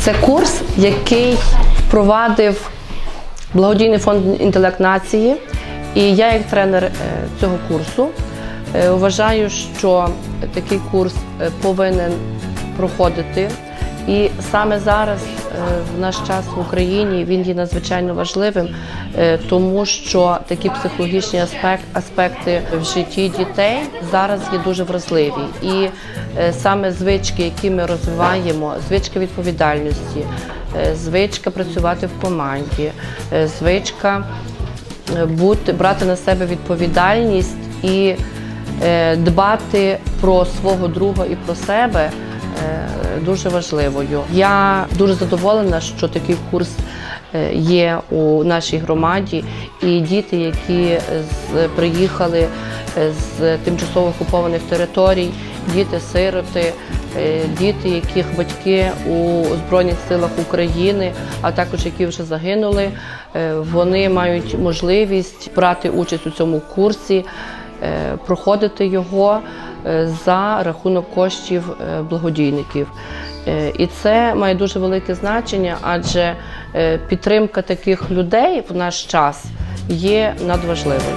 Це курс, який впровадив благодійний фонд інтелект нації. І я, як тренер е, цього курсу, е, вважаю, що такий курс е, повинен проходити. І саме зараз, е, в наш час в Україні, він є надзвичайно важливим, е, тому що такі психологічні аспект, аспекти в житті дітей зараз є дуже вразливі. І е, саме звички, які ми розвиваємо, звичка відповідальності, звичка працювати в команді, звичка бути, брати на себе відповідальність і дбати про свого друга і про себе дуже важливою. Я дуже задоволена, що такий курс е, є у нашій громаді, і діти, які приїхали е, з тимчасово окупованих територій, діти-сироти, е, діти, яких батьки у Збройних силах України, а також які вже загинули, е, вони мають можливість брати участь у цьому курсі, е, проходити його е, за рахунок коштів е, благодійників. Е, І це має дуже велике значення, адже е, підтримка таких людей в наш час є надважливою.